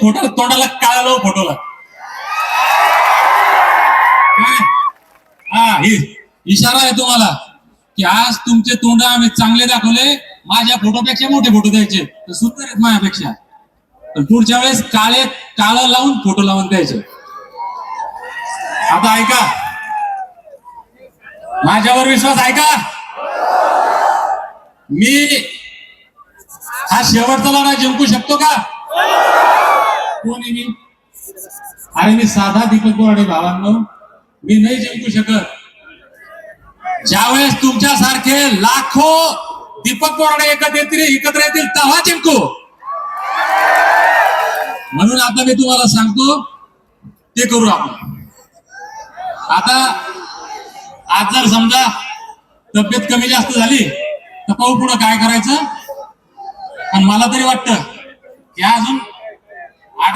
Photo तोंडाला काळा लाव फोटोला काय? हा इशारा आहे तुम्हाला की आज तुमचे तोंड आम्ही चांगले दाखवले माझ्या फोटोपेक्षा मोठे फोटो द्यायचे. तर सुंदर आहेत माझ्यापेक्षा. पण पुढच्या वेळेस काळे काळ लावून फोटो लावून द्यायचे. आता ऐका. माझ्यावर विश्वास ऐका मी हा शेवटचा लढा जिंकू शकतो का? कोण आहे मी अरे मी साधा दीपक बोराडे भावांनो मी नाही जिंकू शकत. ज्यावेळेस तुमच्या सारखे लाखो दीपक बोराडे एकत्र येतील एकत्र येतील तेव्हा जिंकू. म्हणून आता मी तुम्हाला सांगतो ते करू आपण. आता आज जर समजा तब्येत कमी जास्त झाली तर पाहू पुढं काय करायचं. पण मला तरी वाटतं की अजून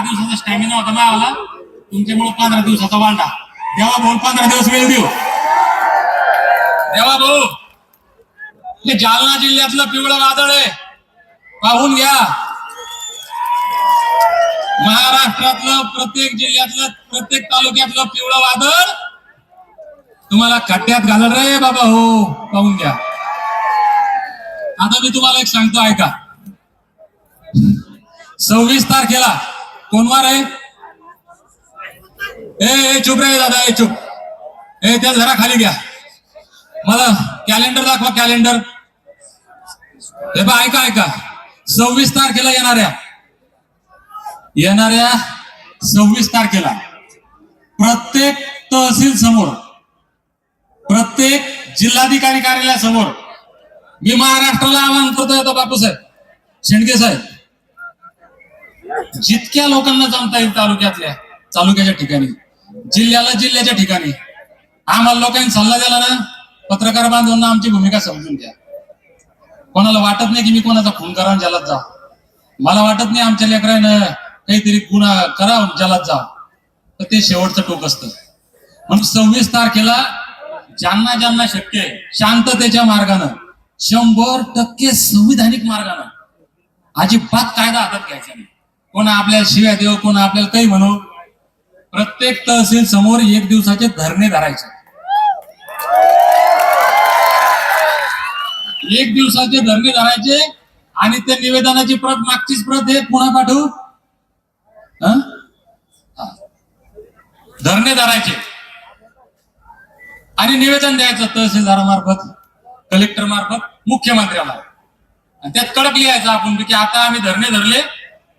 दिवसाचा स्टॅमिना होता मला तुमच्यामुळे पंधरा दिवसाचा वांडा. देवा भाऊ पंधरा दिवस वेळ देऊ. देवा भाऊ हे जालना जिल्ह्यातलं पिवळं वादळ आहे. पाहून घ्या. महाराष्ट्रातलं प्रत्येक जिल्ह्यातलं प्रत्येक तालुक्यातलं पिवळं वादळ तुम्हाला खड्ड्यात घालत रे बाबा हो. पाहून घ्या. आता मी तुम्हाला एक सांगतो ऐका. सव्वीस तारखेला कोणवार आहे? ए ए, चुप रे दादा ए चुप. ए त्या जरा खाली घ्या. मला कॅलेंडर दाखवा कॅलेंडर हे बा ऐका ऐका. सव्वीस तारखेला येणाऱ्या. येणाऱ्या सव्वीस तारखेला. प्रत्येक तहसील समोर प्रत्येक जिल्हाधिकारी कार्यालयासमोर मी महाराष्ट्राला आवाहन करतोय आता बापूसाहेब. शेंडके साहेब. जितक्या लोकांना जमता येईल तालुक्यातल्या तालुक्याच्या ठिकाणी जिल्ह्याला जिल्ह्याच्या ठिकाणी. आम्हाला लोकांनी सल्ला दिला ना पत्रकार बांधवांना आमची भूमिका समजून घ्या. कोणाला वाटत नाही की मी कोणाचा खून करा ज्याला जलात जा मला वाटत नाही आमच्या लेकरानं काहीतरी गुन्हा करा जलात जा तर ते शेवटचं टोक असतं. म्हणून सव्वीस तारखेला ज्यांना ज्यांना शक्य आहे शांततेच्या मार्गानं शंभर टक्के संविधानिक मार्गानं अजिबात कायदा हातात घ्यायचा नाही. कोण आपल्याला शिव्या देव कोण आपल्याला काही म्हणू. प्रत्येक तहसील समोर एक दिवसाचे धरणे धरायचे. एक दिवसाचे धरणे धरायचे आणि त्या निवेदनाची प्रत मागचीच प्रत हे पुन्हा पाठवू. हा. धरणे धरायचे. आणि निवेदन द्यायचं तहसीलदारामार्फत कलेक्टर मार्फत मुख्यमंत्र्याला आणि त्यात कडक लिहायचं आपण की आता आम्ही धरणे धरले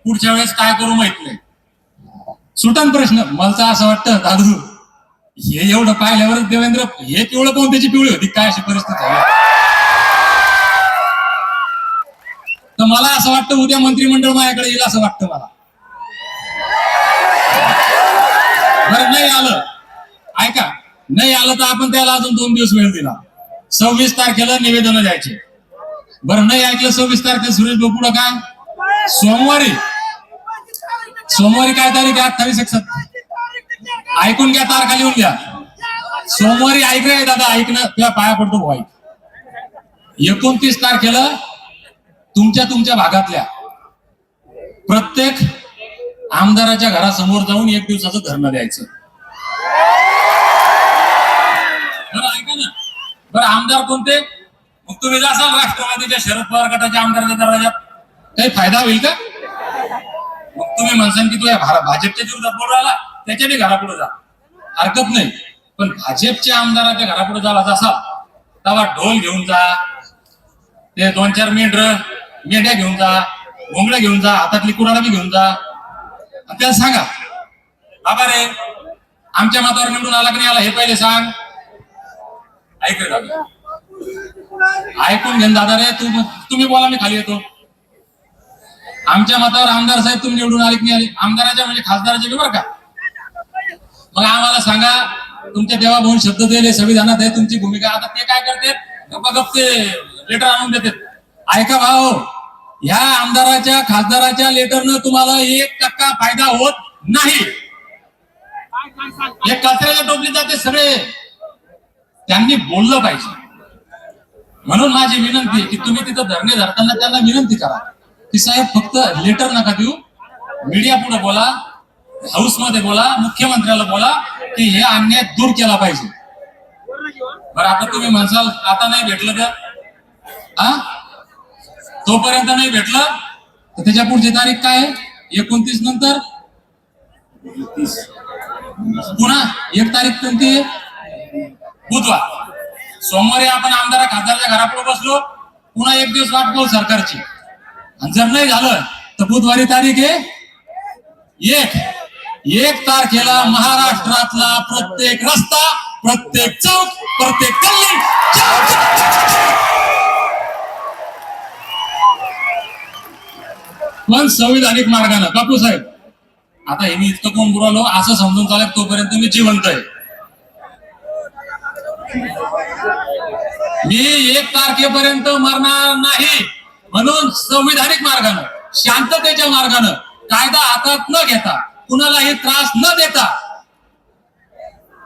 पुढच्या वेळेस काय करू माहीत नाही. सुटन प्रश्न. मला तर असं वाटतं दादू हे एवढं पाहिल्यावर देवेंद्र हे पिवळं पाहून त्याची पिवळी होती. काय अशी परिस्थिती तर मला असं वाटतं उद्या मंत्रिमंडळ माझ्याकडे येईल असं वाटतं मला. बरं नाही आलं. ऐका नाही आलं तर आपण त्याला अजून दोन दिवस वेळ दिला. सव्वीस तारखेला निवेदन द्यायचे. बरं नाही ऐकलं सव्वीस तारखेला सुरेश भाऊ पुढं काय सोमवारी. सोमवारी काय तारीख आहे? अठ्ठावीस एकसष्ट ऐकून घ्या तारखा लिहून घ्या. सोमवारी ऐक रे दादा ऐकणं तुला पाया पडतो भाऊ ऐक. एकोणतीस तारखेला तुमच्या तुमच्या भागातल्या प्रत्येक आमदाराच्या घरासमोर जाऊन एक दिवसाचं धरणं द्यायचं. बरं ऐका ना. बरं आमदार कोणते? मग तुम्ही जासाल राष्ट्रवादीच्या शरद पवार गटाच्या आमदाराच्या दरवाजात काही फायदा होईल का? मग तुम्ही म्हणसान की तू या भाजपच्या विरोधात बोल राहिला त्याच्याने घरापुढे जा. हरकत नाही. पण भाजपच्या आमदाराच्या घरापुढे झाला जसा तेव्हा ढोल घेऊन जा. ते दोन चार मेंढर मेंढ्या घेऊन जा. घोंगड्या घेऊन जा. हातातली कुराडा बी घेऊन जा. आणि त्याला सांगा बाबा रे आमच्या मतावर निवडून आला की नाही आला हे पहिले सांग. ऐक रे दादा. ऐकून घेन दादा रे तू तुम्ही बोला मी खाली येतो. आमच्या मतावर आमदार साहेब तुम्ही निवडून आले की आले? आमदाराच्या म्हणजे खासदाराच्या बी बरं का? मग आम्हाला सांगा तुमच्या देवा भाऊन शब्द दिले संविधानात आहे तुमची भूमिका. आता ते काय करते? गप्पा गप ते लेटर आणून देतात. ऐका भाऊ ह्या आमदाराच्या खासदाराच्या लेटरनं तुम्हाला एक टक्का फायदा होत नाही. हे कचऱ्याला टोपले जाते सगळे. त्यांनी बोललं पाहिजे. म्हणून माझी विनंती की तुम्ही तिथं धरणे धरताना त्यांना विनंती करा. की साहेब फक्त लेटर नका देऊ. मीडिया पुढे बोला हाऊसमध्ये बोला मुख्यमंत्र्याला बोला की हे अन्याय दूर केला पाहिजे. बरं आता तुम्ही म्हणसाल आता नाही भेटलं तर? आ? तोपर्यंत नाही भेटलं? तर त्याच्या पुढची तारीख काय आहे? एकोणतीस नंतर? पुन्हा एक तारीख कोणती बुधवार. सोमवारी आपण आमदार खासदारच्या घरापुढे बसलो. पुन्हा एक दिवस वाट पाहू सरकारची. आणि जर नाही झालं तर बुधवारी तारीख आहे एक. एक तारखेला महाराष्ट्रातला प्रत्येक रस्ता प्रत्येक चौक प्रत्येक गल्ली. पण संविधानिक मार्गानं बापू साहेब आता हे मी इतकं कोण बुरालो असं समजून चालत तोपर्यंत मी जिवंत आहे. मी एक तारखेपर्यंत मरणार नाही. म्हणून संविधानिक मार्गानं शांततेच्या मार्गानं कायदा हातात न घेता कुणालाही त्रास न देता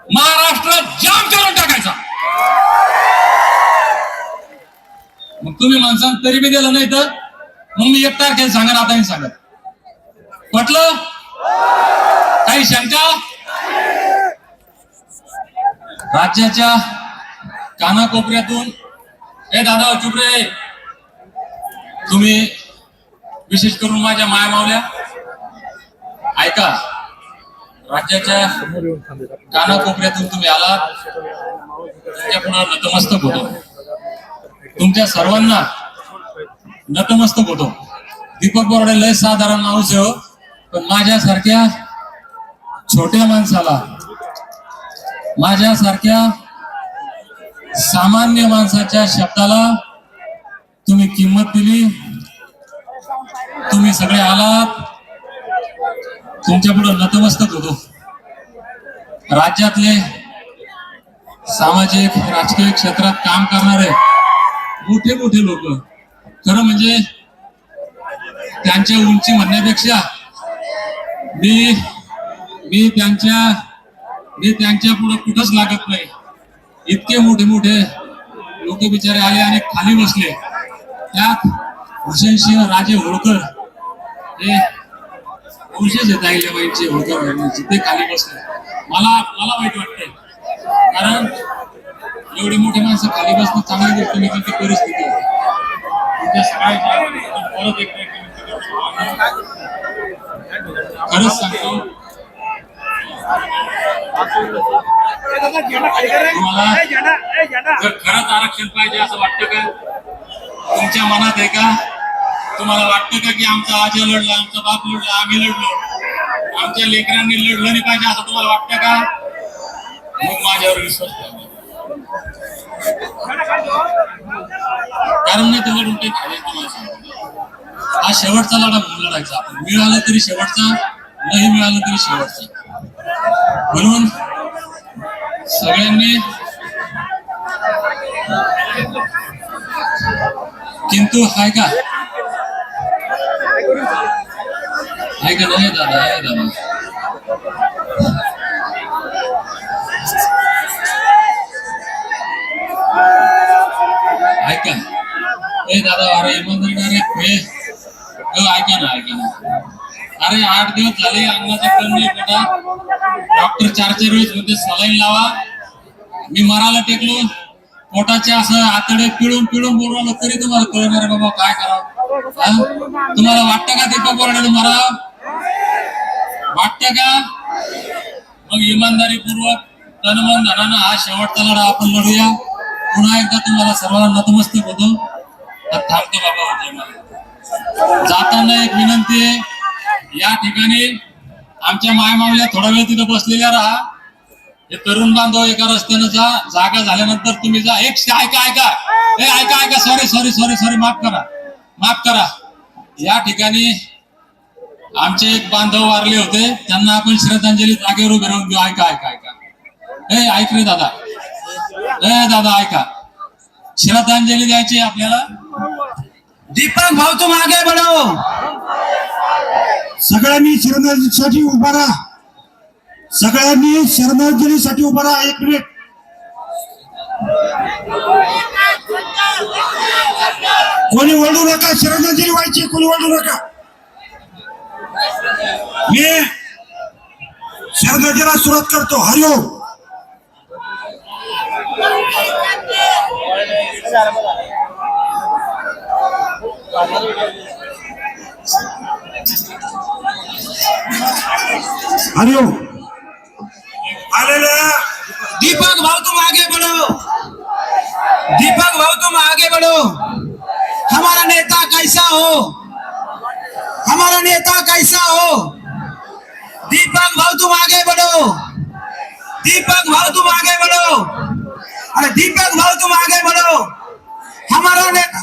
महाराष्ट्र जाम करून टाकायचा. मग तुम्ही माणसान तरी बी दिलं नाही तर? मग मी एक तारखेला सांगा आता सांगत म्हटलं काही शंका? राज्याच्या कानाकोपऱ्यातून हे दादा चुपरे तुम्ही विशेष करून माझ्या मायमावल्या ऐका राज्याच्या कानाकोपऱ्यातून तुम्ही आलात तुमच्या पुन्हा नतमस्तक होतो तुमच्या सर्वांना नतमस्तक होतो दीपक बोर्डे लय साधारण माणूस आहे हो. पण माझ्यासारख्या छोट्या माणसाला माझ्यासारख्या सामान्य माणसाच्या शब्दाला तुम्ही किंमत दिली. तुम्ही सगळे आलात. तुमच्यापुढे नतमस्तक होतो. राज्यातले सामाजिक राजकीय क्षेत्रात काम करणारे मोठे मोठे लोक. खरं म्हणजे त्यांच्या उंची म्हणण्यापेक्षा मी मी त्यांच्या मी त्यांच्या पुढे कुठंच लागत नाही. इतके मोठे मोठे लोक बिचारे आले आणि खाली बसले. त्यात हुसेनसिंह राजे होळकर हे वंशज आहेत आईल्याबाईंचे होळकर घराण्याचे ते खाली बसले. मला मला वाईट वाटतंय. कारण एवढी मोठी माणसं खाली बसणं चांगली गोष्ट नाही त्यांची परिस्थिती परत एक. खरंच सांगतो तुम्हाला खरंच आरक्षण पाहिजे असं वाटतं का? तुमच्या मनात आहे का? तुम्हाला वाटतं का की आमचा आजा लढला आमचा बाप लढला आम्ही लढलो? आमच्या लेकरांनी लढलं नाही पाहिजे असं तुम्हाला वाटतं का? मग माझ्यावर विश्वास कारण नाही तर लढून तुम्हाला हा शेवटचा लढा म्हणून लढायचा. आपण मिळालं तरी शेवटचा नाही मिळालं तरी शेवटचा. म्हणून सगळ्यांनी किंतु हाय का? हाय का? नाही दादा आहे दादा. ऐका ए दादा अरे इमानदारी अरे ऐका ना ऐका ना. अरे आठ दिवस झाले अन्नाचा कम नाही बेटा डॉक्टर चार चार वेळेस म्हणते सलाईन लावा. मी मराला टेकलो. पोटाचे असं आतडे पिळून पिळून बोलवलं तरी तुम्हाला कळणार बाबा काय करावं. तुम्हाला वाटतं का दीपक बोराडे तुम्हाला वाटतं का? मग इमानदारीपूर्वक तनमन धनानं हा शेवटचा लढा आपण लढूया. पुन्हा एकदा तुम्हाला सर्वांना नतमस्तक होतो. थांबतो बाबा. जाताना एक विनंती आहे. या ठिकाणी आमच्या मायमावल्या थोडा वेळ तिथं बसलेल्या राहा. हे तरुण बांधव एका रस्त्यानं जा जागा झाल्यानंतर तुम्ही जा. एक ऐका ऐका. हे ऐका ऐका. सॉरी सॉरी सॉरी सॉरी माफ करा. माफ करा. या ठिकाणी आमचे एक बांधव वारले होते. त्यांना आपण श्रद्धांजली जागेवर उभे राहून देऊ ऐका ऐका ऐका. ए ऐक रे दादा. ए दादा ऐका. श्रद्धांजली द्यायची आपल्याला? दीपक भाऊ तू मागे बढ़ो सगळ्यांनी श्रद्धांजलीसाठी उभा राहा. सगळ्यांनी शरणांजलीसाठी उभा राहा. एक मिनिट. कोणी वळू नका शरणांजली व्हायची कोणी वळू नका. मी शरणांजलीला सुरुवात करतो. हरिओम हरिओम आलेल्या. दीपक भाऊ तुम आगे बढ़ो. दीपक भाऊ तुम आगे बढ़ो. हमारा नेता कैसा हो? हमारा नेता कैसा हो? दीपक भाव तुम आगे बढ़ो. दीपक भाऊ तुम आगे बढ़ो. अरे दीपक भाऊ तुम आगे बढ़ो. हमारा नेता